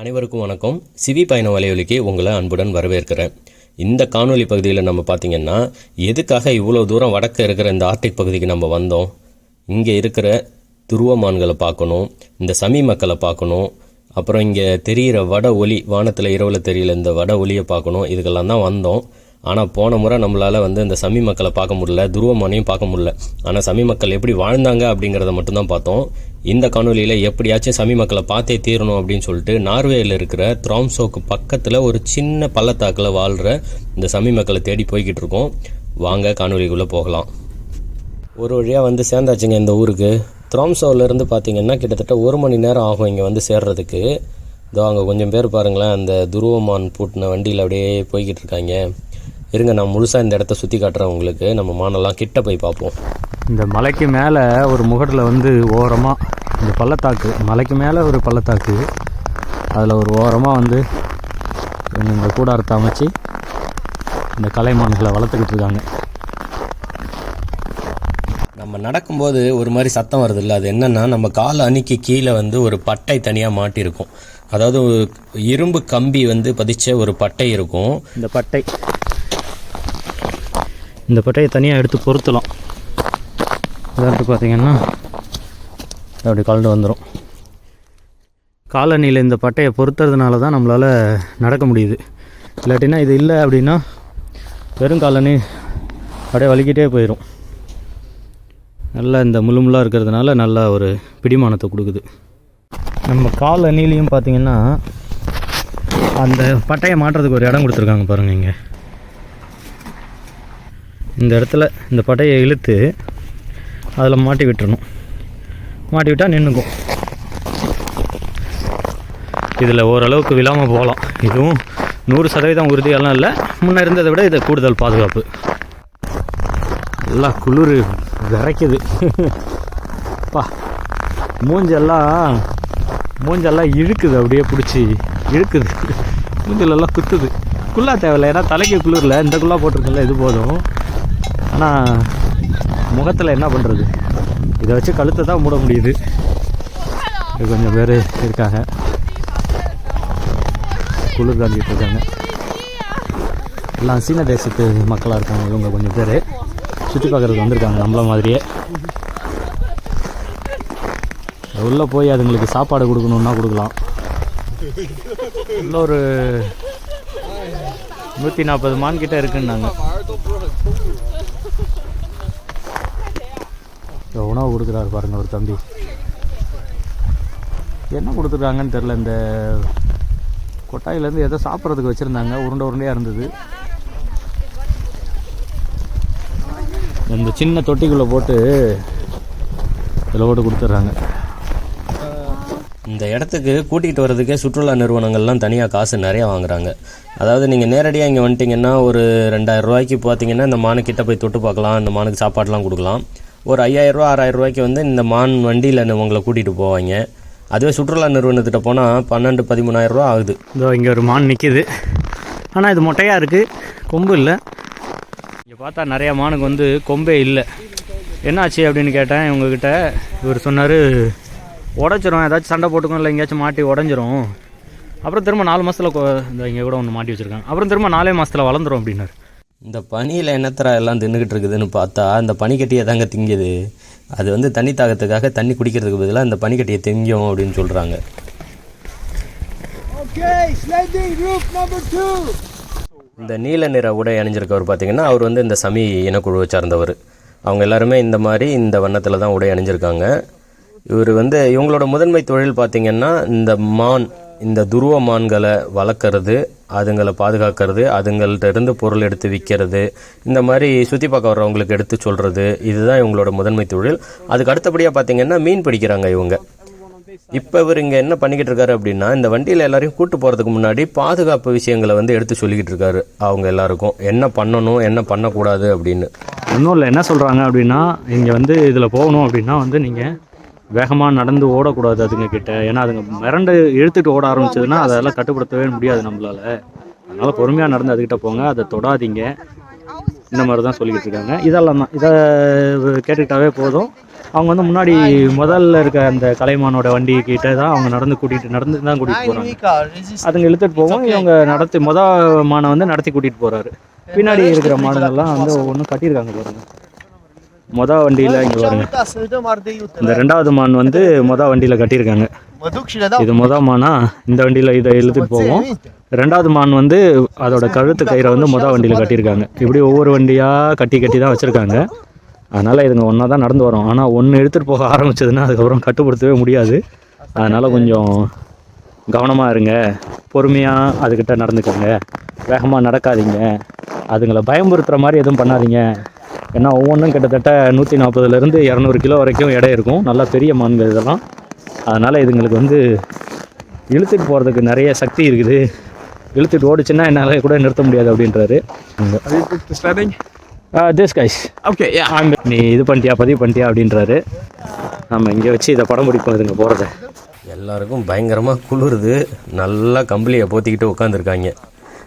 அனைவருக்கும் வணக்கம். சிவி பயண வலையொலிக்கு உங்களை அன்புடன் வரவேற்கிறேன். இந்த காணொலி பகுதியில் நம்ம பார்த்தீங்கன்னா எதுக்காக இவ்வளோ தூரம் வடக்க இருக்கிற இந்த ஆர்டிக் பகுதிக்கு நம்ம வந்தோம்? இங்கே இருக்கிற துருவமான்களை பார்க்கணும் இந்த சமி மக்களை பார்க்கணும் அப்புறம் இங்கே தெரிகிற வட ஒலி வானத்தில் இரவில் தெரியல இந்த வட ஒலியை பார்க்கணும் இதுக்கெல்லாம் தான் வந்தோம். ஆனால் போன முறை நம்மளால் வந்து இந்த சமி மக்களை பார்க்க முடியல துருவமானையும் பார்க்க முடியல. ஆனால் சமி மக்கள் எப்படி வாழ்ந்தாங்க அப்படிங்கிறத மட்டும்தான் பார்த்தோம். இந்த காணொலியில் எப்படியாச்சும் சமி மக்களை பார்த்தே தீரணும் அப்படின்னு சொல்லிட்டு நார்வேயில் இருக்கிற த்ராம்சோக்கு பக்கத்தில் ஒரு சின்ன பள்ளத்தாக்கில் வாழ்கிற இந்த சமி மக்களை தேடி போய்கிட்டு இருக்கோம். வாங்க காணொலிக்குள்ளே போகலாம். ஒரு வழியாக வந்து சேர்ந்தாச்சுங்க இந்த ஊருக்கு. த்ராம்சோவிலேருந்து பார்த்தீங்கன்னா கிட்டத்தட்ட ஒரு மணி நேரம் ஆகும் இங்கே வந்து சேர்றதுக்கு. இதோ அங்கே கொஞ்சம் பேர் பாருங்களேன் அந்த துருவமான் பூட்டின வண்டியில் அப்படியே போய்கிட்டு இருக்காங்க. இருங்க நான் முழுசாக இந்த இடத்த சுற்றி காட்டுறேன் உங்களுக்கு. நம்ம மானெல்லாம் கிட்ட போய் பார்ப்போம். இந்த மலைக்கு மேலே ஒரு முகட்டில் வந்து ஓரமாக இந்த பள்ளத்தாக்கு மலைக்கு மேலே ஒரு பள்ளத்தாக்கு. அதில் ஒரு ஓரமாக வந்து இந்த கூடாரத்தை அமைச்சு இந்த கலைமான்களை வளர்த்துக்கிட்டு இருக்காங்க. நம்ம நடக்கும்போது ஒரு மாதிரி சத்தம் வருது இல்லை அது என்னன்னா நம்ம கால் அணிக்கு கீழே வந்து ஒரு பட்டை தனியாக மாட்டியிருக்கும் அதாவது ஒரு இரும்பு கம்பி வந்து பதிச்ச ஒரு பட்டை இருக்கும். இந்த பட்டை. இந்த பட்டையை தனியாக எடுத்து பொருத்தலாம். உதாரணத்துக்கு பார்த்தீங்கன்னா அப்படி கலந்து வந்துடும் காலனியில் இந்த பட்டையை பொருத்துறதுனால தான் நம்மளால் நடக்க முடியுது. இல்லாட்டினா இது இல்லை அப்படின்னா வெறும் காலனி அப்படியே வலிக்கிட்டே போயிடும் நல்லா இந்த முள்ளுமுள்ளாக இருக்கிறதுனால நல்லா ஒரு பிடிமானத்தை கொடுக்குது. நம்ம கால் அணிலையும் பார்த்தீங்கன்னா அந்த பட்டையை மாட்டுறதுக்கு ஒரு இடம் கொடுத்துருக்காங்க பாருங்கள் இங்கே. இந்த இடத்துல இந்த பட்டையை இழுத்து அதில் மாட்டி விட்டுறணும். மாட்டி விட்டால் நின்றுக்கும் இதில் ஓரளவுக்கு விழாமல் போகலாம். இதுவும் நூறு சதவீதம் உறுதியெல்லாம் இல்லை. முன்னே இருந்ததை விட இது கூடுதல் பாதுகாப்பு. எல்லாம் குளிர் விரைக்குது. பா மூஞ்செல்லாம் மூஞ்செல்லாம் இழுக்குது அப்படியே பிடிச்சி இழுக்குது. மூஞ்சலெல்லாம் குத்துது. குள்ளா தேவையில்ல ஏன்னா தலைக்கு குளிரில். இந்த குள்ளா போட்டிருக்கல இது போதும். ஆனால் முகத்தில் என்ன பண்ணுறது இதை வச்சு கழுத்தை தான் மூட முடியுது. கொஞ்சம் பேர் இருக்காங்க. குளிர் தாண்டிட்டு இருக்காங்க. எல்லாம் சீன தேசத்து மக்களாக இருக்காங்க இவங்க கொஞ்சம் பேர். சுற்றி பார்க்குறதுக்கு வந்திருக்காங்க நம்மள மாதிரியே. உள்ளே போய் அதுங்களுக்கு சாப்பாடு கொடுக்கணுன்னா கொடுக்கலாம். உள்ள ஒரு நூற்றி நாற்பது மான்கிட்ட இருக்குன்னாங்க. உணவு கொடுக்குறாரு பாருங்க ஒரு தம்பி. என்ன கொடுத்துருக்காங்கன்னு தெரில இந்த கொட்டாயிலேருந்து எதோ சாப்பிட்றதுக்கு வச்சுருந்தாங்க உருண்டை உருண்டையாக இருந்தது. இந்த சின்ன தொட்டிக்குள்ளே போட்டு இதில் போட்டு கொடுத்துட்றாங்க. இந்த இடத்துக்கு கூட்டிகிட்டு வர்றதுக்கே சுற்றுலா நிறுவனங்கள்லாம் தனியாக காசு நிறையா வாங்குறாங்க. அதாவது நீங்கள் நேரடியாக இங்கே வந்துட்டிங்கன்னா ஒரு ரெண்டாயிரம் ரூபாய்க்கு பார்த்தீங்கன்னா இந்த மானுக்கிட்ட போய் தொட்டு பார்க்கலாம் இந்த மானுக்கு சாப்பாடுலாம் கொடுக்கலாம். ஒரு ஐயாயிரரூவா ஆறாயிரம் ரூபாய்க்கு வந்து இந்த மான் வண்டியில் உங்களை கூட்டிகிட்டு போவாங்க? அதுவே சுற்றுலா நிறுவனத்திட்ட போனால் பன்னெண்டு பதிமூணாயிரம் ரூபா ஆகுது. இதோ இங்கே ஒரு மான் நிற்கிது ஆனால் இது மொட்டையாக இருக்குது கொம்பு இல்லை. இங்கே பார்த்தா நிறையா மானுக்கு வந்து கொம்பே இல்லை. என்னாச்சு அப்படின்னு கேட்டேன். இவங்கக்கிட்ட இவர் சொன்னார் உடச்சிரும். ஏதாச்சும் சண்டை போட்டுக்கோ இல்லை எங்கேயாச்சும் மாட்டி உடஞ்சிரும். அப்புறம் திரும்ப நாலு மாதத்தில் இந்த இங்கே கூட ஒன்று மாட்டி வச்சுருக்காங்க. அப்புறம் திரும்ப நாலே மாதத்தில் வளர்ந்துரும் அப்படின்னாரு. இந்த பனியில் என்னத்தரா எல்லாம் தின்னுக்கிட்டு இருக்குதுன்னு பார்த்தா இந்த பனிக்கட்டியை தாங்க திங்குது. அது வந்து தண்ணி தாகத்துக்காக தண்ணி குடிக்கிறதுக்கு பதிலாக இந்த பனிக்கட்டியை திங்கும் அப்படின்னு சொல்கிறாங்க. இந்த நீல நிற உடை அணிஞ்சிருக்கவர் பார்த்தீங்கன்னா அவர் வந்து இந்த சமி இனக்குழுவை சார்ந்தவர். அவங்க எல்லாருமே இந்த மாதிரி இந்த வண்ணத்தில் தான் உடை அணிஞ்சிருக்காங்க. இவர் வந்து இவங்களோட முதன்மை தொழில் பார்த்தீங்கன்னா இந்த மான். இந்த துருவ மான்களை வளர்க்குறது அதுங்களை பாதுகாக்கிறது அதுங்கள்ட்ட இருந்து பொருள் எடுத்து விற்கிறது இந்த மாதிரி சுற்றி பார்க்க வர்றவங்களுக்கு எடுத்து சொல்கிறது இதுதான் இவங்களோட முதன்மை தொழில். அதுக்கு அடுத்தபடியாக பார்த்தீங்கன்னா மீன் பிடிக்கிறாங்க இவங்க. இப்போ இவர் இங்கே என்ன பண்ணிக்கிட்டு இருக்காரு அப்படின்னா இந்த வண்டியில் எல்லாரையும் கூட்டு போகிறதுக்கு முன்னாடி பாதுகாப்பு விஷயங்களை வந்து எடுத்து சொல்லிக்கிட்டு இருக்காரு அவங்க எல்லாருக்கும். என்ன பண்ணணும் என்ன பண்ணக்கூடாது அப்படின்னு. ஒன்றும் இல்லை என்ன சொல்கிறாங்க அப்படின்னா இங்கே வந்து இதில் போகணும் அப்படின்னா வந்து நீங்கள் வேகமாக நடந்து ஓடக்கூடாது அதுங்க கிட்ட. ஏன்னா அதுங்க மிரண்டு இழுத்துட்டு ஓட ஆரம்பிச்சதுன்னா அதெல்லாம் கட்டுப்படுத்தவே முடியாது நம்மளால. அதனால் பொறுமையாக நடந்து அதுக்கிட்ட போங்க. அதை தொடாதீங்க. இந்த மாதிரி தான் சொல்லிக்கிட்டு இருக்காங்க. இதெல்லாம் தான். இதை கேட்டுக்கிட்டாவே போதும். அவங்க வந்து முன்னாடி முதல்ல இருக்க அந்த கலைமானோட வண்டி கிட்ட தான் அவங்க நடந்து கூட்டிகிட்டு நடந்து தான் கூட்டிகிட்டு போகிறாங்க அதுங்க இழுத்துட்டு போவோம் இவங்க நடத்தி முத மானை வந்து நடத்தி கூட்டிகிட்டு போகிறாரு பின்னாடி இருக்கிற மாடுங்கள்லாம் வந்து ஒவ்வொன்றும் கட்டியிருக்காங்க பாருங்க. மொத வண்டியில் இங்கே பாருங்க. இந்த ரெண்டாவது மான் வந்து மொத வண்டியில் கட்டியிருக்காங்க. இது மொத மானா? இந்த வண்டியில் இதை இழுத்துட்டு போவோம். ரெண்டாவது மான் வந்து அதோட கழுத்து கயிறை வந்து மொத வண்டியில் கட்டியிருக்காங்க. இப்படி ஒவ்வொரு வண்டியாக கட்டி கட்டி தான் வச்சுருக்காங்க. அதனால் இதுங்க ஒன்றா தான் நடந்து வரும். ஆனால் ஒன்று எடுத்துகிட்டு போக ஆரம்பிச்சதுன்னா அதுக்கப்புறம் கட்டுப்படுத்தவே முடியாது. அதனால் கொஞ்சம் கவனமாக இருங்க. பொறுமையாக அதுக்கிட்ட நடந்துக்கோங்க. வேகமாக நடக்காதீங்க. அதுங்களை பயமுறுத்துகிற மாதிரி எதுவும் பண்ணாதீங்க. ஏன்னா ஒவ்வொன்றும் கிட்டத்தட்ட நூற்றி நாற்பதுலேருந்து இரநூறு கிலோ வரைக்கும் எடை இருக்கும். நல்லா பெரிய மான்கள் இதெல்லாம். அதனால் இதுங்களுக்கு வந்து இழுத்துட்டு போகிறதுக்கு நிறைய சக்தி இருக்குது. இழுத்துட்டு ஓடிச்சுன்னா என்னால் கூட நிறுத்த முடியாது அப்படின்றாரு? This guys Okay, yeah. நீ இது பண்ணிட்டியா பதிவு பண்ணிட்டியா அப்படின்றாரு. நம்ம இங்கே வச்சு இதை படம் பிடிப்போம் இதுங்க போகிறத எல்லாருக்கும் பயங்கரமாக குளிருது. நல்லா கம்பளியை போத்திக்கிட்டு உட்காந்துருக்காங்க.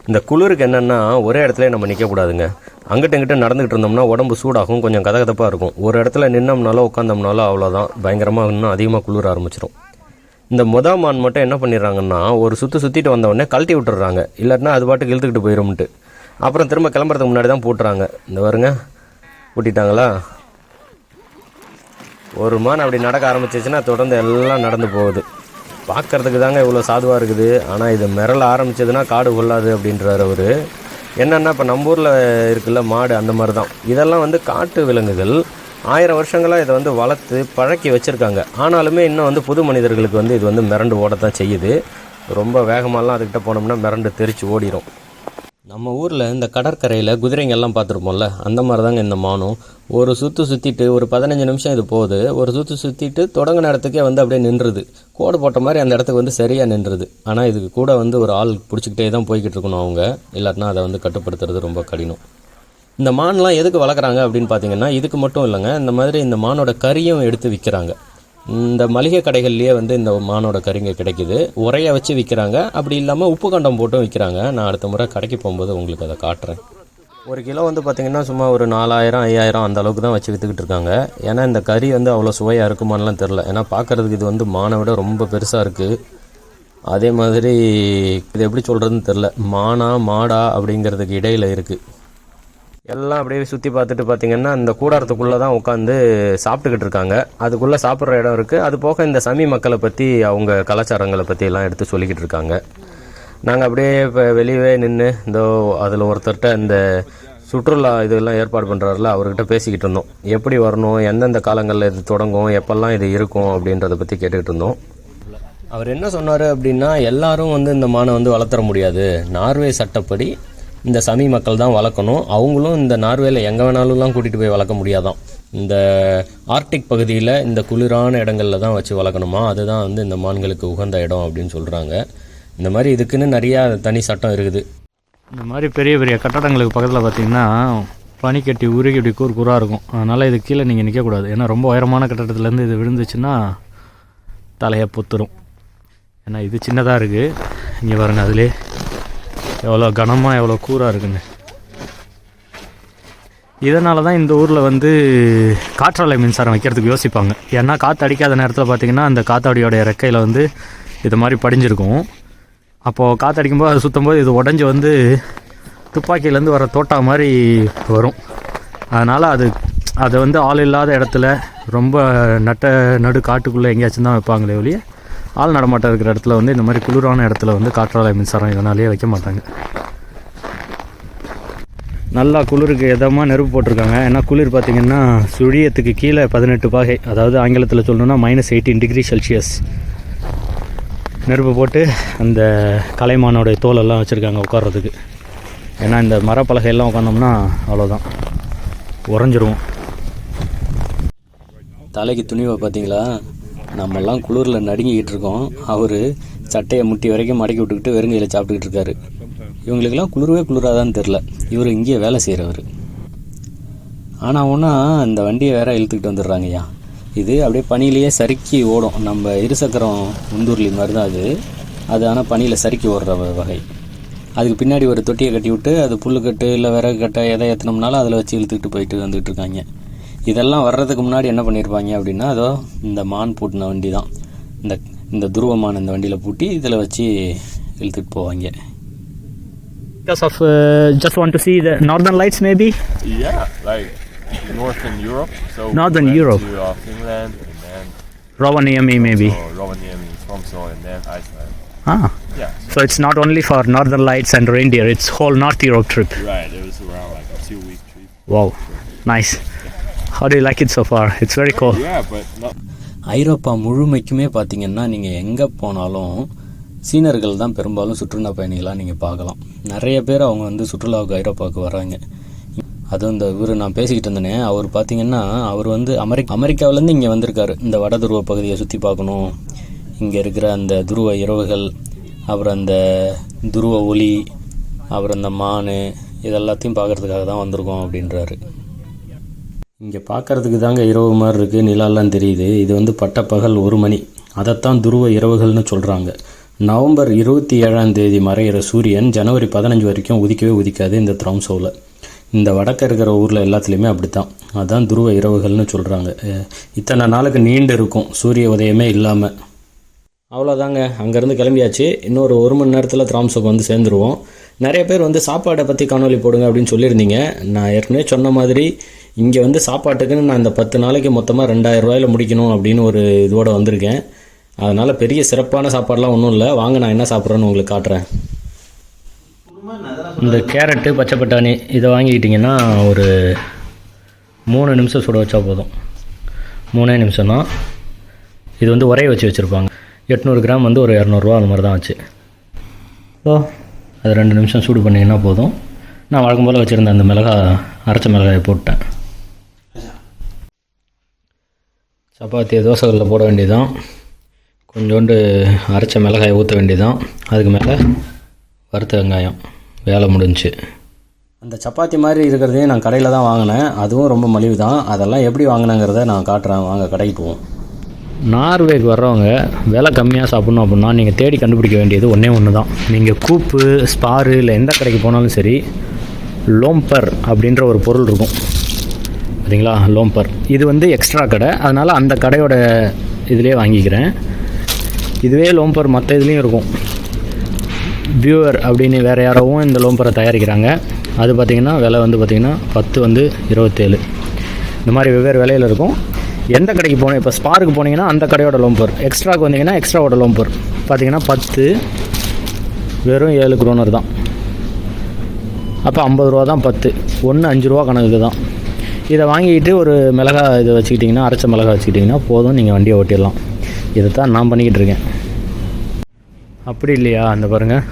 இந்த குளிருக்கு என்னென்னா ஒரே இடத்துல நம்ம நிற்கக்கூடாதுங்க அங்கிட்ட இங்கிட்ட நடந்துக்கிட்டு இருந்தோம்னா உடம்பு சூடாகும் கொஞ்சம் கதகதப்பாக இருக்கும். ஒரு இடத்துல நின்னோம்னாலோ உட்காந்தோம்னாலோ அவ்வளோதான் பயங்கரமாக இன்னும் அதிகமாக குளிர ஆரம்பிச்சிடும் இந்த முத மான் மட்டும் என்ன பண்ணிடுறாங்கன்னா ஒரு சுற்றி சுற்றிட்டு வந்தவொடனே கழட்டி விட்டுறாங்க இல்லாட்டினா அது பாட்டுக்கு இழுத்துக்கிட்டு போயிடும்ட்டு அப்புறம் திரும்ப கிளம்புறதுக்கு முன்னாடி தான் போட்டுறாங்க. இந்த பாருங்க பூட்டிட்டாங்களா? ஒரு மான் அப்படி நடக்க ஆரம்பிச்சிச்சுன்னா தொடர்ந்து எல்லாம் நடந்து போகுது. பார்க்கறதுக்கு தாங்க இவ்வளோ சாதுவாக இருக்குது. ஆனால் இது மிரள ஆரம்பிச்சதுன்னா காடு கொள்ளாது அப்படின்றார் அவர். என்னென்னா இப்போ நம்ம ஊரில் இருக்குல்ல மாடு அந்த மாதிரி தான் இதெல்லாம் வந்து காட்டு விலங்குகள். ஆயிரம் வருஷங்களாக இதை வந்து வளர்த்து பழக்கி வச்சுருக்காங்க. ஆனாலுமே இன்னும் வந்து புது மனிதர்களுக்கு வந்து இது வந்து மிரண்டு ஓடத்தான் செய்யுது. ரொம்ப வேகமாலாம் அதுக்கிட்ட போனோம்னா மிரண்டு தெரித்து ஓடிடும் நம்ம ஊரில் இந்த கடற்கரையில் குதிரைங்கெல்லாம் பார்த்துருப்போம்ல அந்த மாதிரி தாங்க இந்த மானும் ஒரு சுற்று சுற்றிட்டு ஒரு பதினஞ்சு நிமிஷம் இது போகுது ஒரு சுற்று சுற்றிட்டு தொடங்கின இடத்துக்கே வந்து அப்படியே நின்றுது. கோடு போட்ட மாதிரி அந்த இடத்துக்கு வந்து சரியாக நின்றுது. ஆனால் இதுக்கு கூட வந்து ஒரு ஆள் பிடிச்சிக்கிட்டே தான் போய்கிட்டு இருக்கணும் அவங்க. இல்லாட்டினா அதை வந்து கட்டுப்படுத்துறது ரொம்ப கடினம். இந்த மான்லாம் எதுக்கு வளர்க்குறாங்க அப்படின்னு பார்த்தீங்கன்னா இதுக்கு மட்டும் இல்லைங்க. இந்த மாதிரி இந்த மானோட கறியும் எடுத்து விற்கிறாங்க. இந்த மளிகை கடைகள்லேயே வந்து இந்த மானோட கறிங்க கிடைக்குது. உரைய வச்சு விற்கிறாங்க அப்படி இல்லாமல் உப்பு கண்டம் போட்டும் விற்கிறாங்க நான் அடுத்த முறை கடைக்கு போகும்போது உங்களுக்கு அதை காட்டுறேன். ஒரு கிலோ வந்து பார்த்திங்கன்னா சும்மா ஒரு நாலாயிரம் ஐயாயிரம் அந்த அளவுக்கு தான் வச்சு விற்றுக்கிட்டு இருக்காங்க. ஏன்னா இந்த கறி வந்து அவ்வளோ சுவையாக இருக்குமான்லாம் தெரில ஏன்னா பார்க்குறதுக்கு இது வந்து மானை விட ரொம்ப பெருசாக இருக்குது அதே மாதிரி இது எப்படி சொல்கிறதுன்னு தெரில மானா மாடா அப்படிங்கிறதுக்கு இடையில் இருக்குது எல்லாம் அப்படியே சுற்றி பார்த்துட்டு பார்த்தீங்கன்னா இந்த கூடாரத்துக்குள்ளே தான் உட்காந்து சாப்பிட்டுக்கிட்டு இருக்காங்க. அதுக்குள்ளே சாப்பிட்ற இடம் இருக்குது அது போக இந்த சமி மக்களை பற்றி அவங்க கலாச்சாரங்களை பற்றி எல்லாம் எடுத்து சொல்லிக்கிட்டு இருக்காங்க. நாங்கள் அப்படியே இப்போ வெளியவே நின்று இந்த அதில் ஒருத்தர்கிட்ட இந்த சுற்றுலா இதெல்லாம் ஏற்பாடு பண்ணுறாருல அவர்கிட்ட பேசிக்கிட்டு இருந்தோம். எப்படி வரணும் எந்தெந்த காலங்களில் இது தொடங்கும் எப்பெல்லாம் இது இருக்கும் அப்படின்றத பற்றி கேட்டுக்கிட்டு இருந்தோம். அவர் என்ன சொன்னார் அப்படின்னா எல்லாரும் வந்து இந்த மானை வந்து வளர்த்துற முடியாது. நார்வே சட்டப்படி இந்த சமி மக்கள் தான் வளர்க்கணும். அவங்களும் இந்த நார்வேல எங்கே வேணாலும்லாம் கூட்டிகிட்டு போய் வளர்க்க முடியாதான். இந்த ஆர்டிக் பகுதியில் இந்த குளிரான இடங்களில் தான் வச்சு வளர்க்கணுமா? அதுதான் வந்து இந்த மான்களுக்கு உகந்த இடம் அப்படின்னு சொல்கிறாங்க இந்த மாதிரி இதுக்குன்னு நிறையா தனி சட்டம் இருக்குது. இந்த மாதிரி பெரிய பெரிய கட்டடங்களுக்கு பக்கத்தில் பார்த்தீங்கன்னா பனிக்கட்டி உருகி இப்படி கூறு கூறாக இருக்கும். அதனால் இது கீழே நீங்கள் நிற்கக்கூடாது ஏன்னா ரொம்ப உயரமான கட்டடத்துலேருந்து இது விழுந்துச்சுன்னா தலையை பொத்துரும். ஏன்னா இது சின்னதாக இருக்குது இங்கே பாருங்கள் அதிலே எவ்வளோ கனமாக எவ்வளோ கூறாக இருக்குன்னு. இதனால தான் இந்த ஊரில் வந்து காற்றாலை மின்சாரம் வைக்கிறதுக்கு யோசிப்பாங்க. ஏன்னா காற்று அடிக்காத நேரத்தில் பார்த்தீங்கன்னா அந்த காத்தாடியோடைய ரெக்கையில் வந்து இது மாதிரி படிஞ்சிருக்கும். அப்போது காற்று அடிக்கும்போது அது சுற்றும் போது இது உடஞ்சி வந்து துப்பாக்கியிலேருந்து வர தோட்டா மாதிரி வரும். அதனால் அது அதை வந்து ஆள் இல்லாத இடத்துல ரொம்ப நட்ட நடு காட்டுக்குள்ளே எங்கேயாச்சும் தான் வைப்பாங்களே ஒழிய ஆள் நடமாட்டம் இருக்கிற இடத்துல வந்து இந்த மாதிரி குளிரான இடத்துல வந்து காற்றாலை மின்சாரம் இதனாலேயே வைக்க மாட்டாங்க. நல்லா குளிருக்கு எதமாக நெருப்பு போட்டிருக்காங்க. ஏன்னா குளிர் பார்த்திங்கன்னா சுழியத்துக்கு கீழே பதினெட்டு பாகை அதாவது ஆங்கிலத்தில் சொல்லணும்னா மைனஸ் எயிட்டீன் டிகிரி செல்சியஸ் நெருப்பு போட்டு அந்த கலைமானோடைய தோலெல்லாம் வச்சுருக்காங்க உட்கார்றதுக்கு. ஏன்னா இந்த மரப்பலகையெல்லாம் உட்காந்தோம்னா அவ்வளோதான் உறைஞ்சிருவோம். தலைக்கு துணிவை பார்த்தீங்களா நம்மெல்லாம் குளிரில் நடுங்கிக்கிட்டு இருக்கோம். அவர் சட்டையை முட்டி வரைக்கும் மடக்கி விட்டுக்கிட்டு வெறுங்கையில் சாப்பிட்டுக்கிட்டு இருக்காரு. இவங்களுக்கெல்லாம் குளிரவே குளிராதான்னு தெரில இவர் இங்கேயே வேலை செய்கிறவர் ஆனால் ஒன்றா இந்த வண்டியை வேற இழுத்துக்கிட்டு வந்துடுறாங்கய்யா. இது அப்படியே பனியிலேயே சறுக்கி ஓடும். நம்ம இருசக்கரம் உந்தூர்லி மாதிரி தான் அது. அது ஆனால் பனியில் சறுக்கி ஓடுற வகை. அதுக்கு பின்னாடி ஒரு தொட்டியை கட்டி விட்டு அது புல்லு கட்டு இல்லை விறகு கட்டை எதை ஏற்றினோம்னாலும் அதில் வச்சு இழுத்துக்கிட்டு போயிட்டு வந்துகிட்டு இருக்காங்க. இதெல்லாம் வர்றதுக்கு முன்னாடி என்ன பண்ணியிருப்பாங்க அப்படின்னா அதோ இந்த மான் பூட்டின வண்டி தான் இந்த இந்த துருவமான இந்த வண்டியில் பூட்டி இதில் வச்சு இழுத்துட்டு போவாங்க Because of uh, just want to see the northern lights, maybe. Yeah, like Northern Europe. So we Northern went Europe. To uh, Finland and then Rovaniemi, maybe. so Rovaniemi, Tromsø, and then Iceland. Ah, Yeah. so it's not only for northern lights and reindeer; it's whole North Europe trip. Right. It was around like a two-week trip. Wow, nice. How do you like it so far? It's very cool. Yeah, but not. ஐரோப்பா முழுமைக்குமே பார்த்தீங்கன்னா நீங்கள் எங்கே போனாலும் சீனர்கள் தான் பெரும்பாலும் சுற்றுலா பயணிகளாக நீங்கள் பார்க்கலாம் நிறைய பேர் அவங்க வந்து சுற்றுலாவுக்கு ஐரோப்பாவுக்கு வராங்க அதுவும் இந்த இவர் நான் பேசிக்கிட்டு இருந்தேனே அவர் பார்த்தீங்கன்னா அவர் வந்து அமெரிக்கா அமெரிக்காவிலேருந்து இங்கே வந்திருக்காரு இந்த வட துருவ பகுதியை சுற்றி பார்க்கணும் இங்கே இருக்கிற அந்த துருவ இரவுகள் அப்புறம் அந்த துருவ ஒளி அப்புறம் அந்த மான் இதெல்லாத்தையும் பார்க்கறதுக்காக தான் வந்திருக்கோம் அப்படின்றாரு இங்கே பார்க்கறதுக்கு தாங்க இரவு மாதிரி இருக்குது நிலாலாம் தெரியுது. இது வந்து பட்டப்பகல் ஒரு மணி. அதைத்தான் துருவ இரவுகள்னு சொல்கிறாங்க நவம்பர் இருபத்தி ஏழாம் தேதி மறையிற சூரியன் ஜனவரி பதினஞ்சு வரைக்கும் உதிக்கவே உதிக்காது இந்த த்ராம்சோவில் இந்த வடக்க இருக்கிற ஊரில் எல்லாத்துலேயுமே அப்படித்தான். அதுதான் துருவ இரவுகள்னு சொல்கிறாங்க இத்தனை நாளுக்கு நீண்டு இருக்கும் சூரிய உதயமே இல்லாமல் அவ்வளோதாங்க அங்கேருந்து கிளம்பியாச்சு. இன்னொரு ஒரு மணி நேரத்தில் திராம்சோக்கு வந்து சேர்ந்துருவோம். நிறைய பேர் வந்து சாப்பாடை பற்றி காணொலி போடுங்க அப்படின்னு சொல்லியிருந்தீங்க. நான் ஏற்கனவே சொன்ன மாதிரி இங்கே வந்து சாப்பாட்டுக்குன்னு நான் இந்த பத்து நாளைக்கு மொத்தமாக ரெண்டாயிரம் ரூபாயில் முடிக்கணும் அப்படின்னு ஒரு இதோட வந்திருக்கேன். அதனால் பெரிய சிறப்பான சாப்பாடெலாம் ஒன்றும் இல்லை. வாங்க நான் என்ன சாப்பிட்றேன்னு உங்களுக்கு காட்டுறேன். இந்த கேரட்டு பச்சை பட்டாணி இதை வாங்கிக்கிட்டிங்கன்னா ஒரு மூணு நிமிஷம் சுட வச்சா போதும். மூணே நிமிஷம் தான் இது வந்து உரைய வச்சு வச்சுருப்பாங்க. எட்நூறு கிராம் வந்து ஒரு இரநூறுவா அந்த மாதிரி தான் ஆச்சு. ஓ அது ரெண்டு நிமிஷம் சூடு பண்ணிங்கன்னா போதும். நான் வழக்கம் போல் வச்சுருந்த அந்த மிளகாய் அரைச்ச மிளகாயை போட்டேன். சப்பாத்தியை தோசைகளில் போட வேண்டியதுதான். கொஞ்சோண்டு அரைச்ச மிளகாயை ஊற்ற வேண்டியதுதான். அதுக்கு மேலே வறுத்த வெங்காயம். வேலை முடிஞ்சுச்சு அந்த சப்பாத்தி மாதிரி இருக்கிறதையும் நான் கடையில் தான் வாங்கினேன். அதுவும் ரொம்ப மலிவு தான் அதெல்லாம் எப்படி வாங்கினேங்கிறத நான் காட்டுறேன். வாங்க கடைக்கு போவோம். நார்வேக்கு வர்றவங்க விலை கம்மியாக சாப்பிட்ணும் அப்படின்னா நீங்கள் தேடி கண்டுபிடிக்க வேண்டியது ஒன்றே ஒன்று தான் நீங்கள் கூப்பு ஸ்பாரு இல்லை எந்த கடைக்கு போனாலும் சரி லோம்பர் அப்படின்ற ஒரு பொருள் இருக்கும். சரிங்களா லோம்பர். இது வந்து எக்ஸ்ட்ரா கடை. அதனால் அந்த கடையோட இதிலே வாங்கிக்கிறேன். இதுவே லோம்பர் மற்ற இதுலேயும் இருக்கும். வியூவர் அப்படின்னு வேறு யாரோவும் இந்த லோம்பரை தயாரிக்கிறாங்க. அது பார்த்திங்கன்னா விலை வந்து பார்த்திங்கன்னா பத்து வந்து இருபத்தேழு. இந்த மாதிரி வெவ்வேறு விலையில் இருக்கும். எந்த கடைக்கு போனோம் இப்போ ஸ்பாருக்கு போனீங்கன்னா அந்த கடையோட லோம்பர். எக்ஸ்ட்ராக்கு வந்தீங்கன்னா எக்ஸ்ட்ராவோட லோம்பர். பார்த்தீங்கன்னா பத்து வெறும் ஏழு குரோனர் தான். அப்போ ஐம்பது ரூபா தான் பத்து. ஒன்று அஞ்சு ரூபா கணக்கு தான். இதை வாங்கிட்டு ஒரு மிளகா இதை வச்சுக்கிட்டிங்கன்னா அரைச்ச மிளகா வச்சுக்கிட்டிங்கன்னா போதும் நீங்கள் வண்டியை ஓட்டிடலாம். இதை தான் நான் பண்ணிக்கிட்டு இருக்கேன். அப்படி இல்லையா? அந்த பாருங்கள்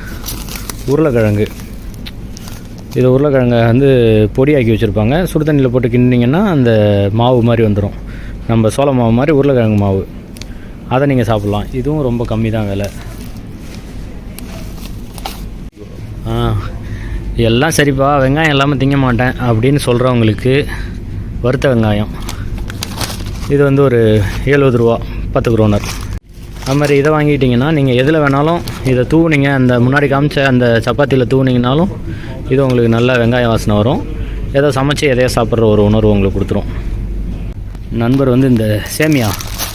உருளைக்கிழங்கு. இது உருளைக்கிழங்கை வந்து பொடியாக்கி வச்சுருப்பாங்க. சுடு தண்ணியில் போட்டு கிண்டிங்கன்னா அந்த மாவு மாதிரி வந்துடும் நம்ம சோள மாவு மாதிரி உருளைக்கிழங்கு மாவு. அதை நீங்கள் சாப்பிட்லாம். இதுவும் ரொம்ப கம்மி தான் விலை. ஆ எல்லாம் சரிப்பா. வெங்காயம் இல்லாமல் திங்க மாட்டேன் அப்படின்னு சொல்கிறவங்களுக்கு வறுத்த வெங்காயம். இது வந்து ஒரு எழுபது ரூபா பத்து குரோனர் அது மாதிரி இதை வாங்கிட்டிங்கன்னா நீங்கள் எதில் வேணாலும் இதை தூவுனீங்க அந்த முன்னாடி காமிச்ச அந்த சப்பாத்தியில் தூவுனீங்கனாலும் இது உங்களுக்கு நல்ல வெங்காய வாசனை வரும். ஏதோ சமைச்சு எதையோ சாப்பிட்ற ஒரு உணர்வு உங்களுக்கு கொடுத்துரும். நண்பர் வந்து இந்த சேமியா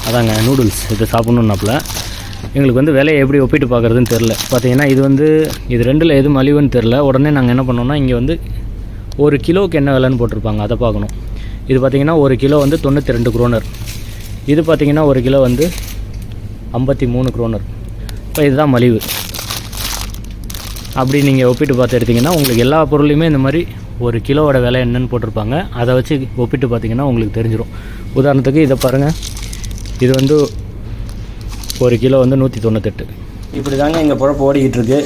அதாங்க நூடுல்ஸ் இதை சாப்பிட்ணுன்னாப்புல எங்களுக்கு வந்து விலையை எப்படி ஒப்பிட்டு பார்க்குறதுன்னு தெரில பார்த்தீங்கன்னா இது வந்து இது ரெண்டில் எது மலிவுன்னு தெரில உடனே நாங்கள் என்ன பண்ணோம்னா இங்கே வந்து ஒரு கிலோவுக்கு என்ன விலைன்னு போட்டிருப்பாங்க அதை பார்க்கணும். இது பார்த்திங்கன்னா ஒரு கிலோ வந்து தொண்ணூற்றி ரெண்டு குரோனர். இது பார்த்தீங்கன்னா ஒரு கிலோ வந்து ஐம்பத்தி மூணு குரோனர். இப்போ இதுதான் மலிவு. அப்படி நீங்கள் ஒப்பிட்டு பார்த்து எடுத்திங்கன்னா உங்களுக்கு எல்லா பொருளையுமே இந்த மாதிரி ஒரு கிலோவோட விலை என்னன்னு போட்டிருப்பாங்க. அதை வச்சு ஒப்பிட்டு பார்த்தீங்கன்னா உங்களுக்கு தெரிஞ்சிடும் உதாரணத்துக்கு இதை பாருங்கள் இது வந்து ஒரு கிலோ வந்து நூற்றி தொண்ணூத்தெட்டு இப்படி தாங்க எங்கள் பொழப்பு ஓடிக்கிட்டு இருக்கு.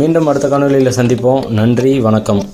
மீண்டும் அடுத்த காணொலியில் சந்திப்போம். நன்றி வணக்கம்.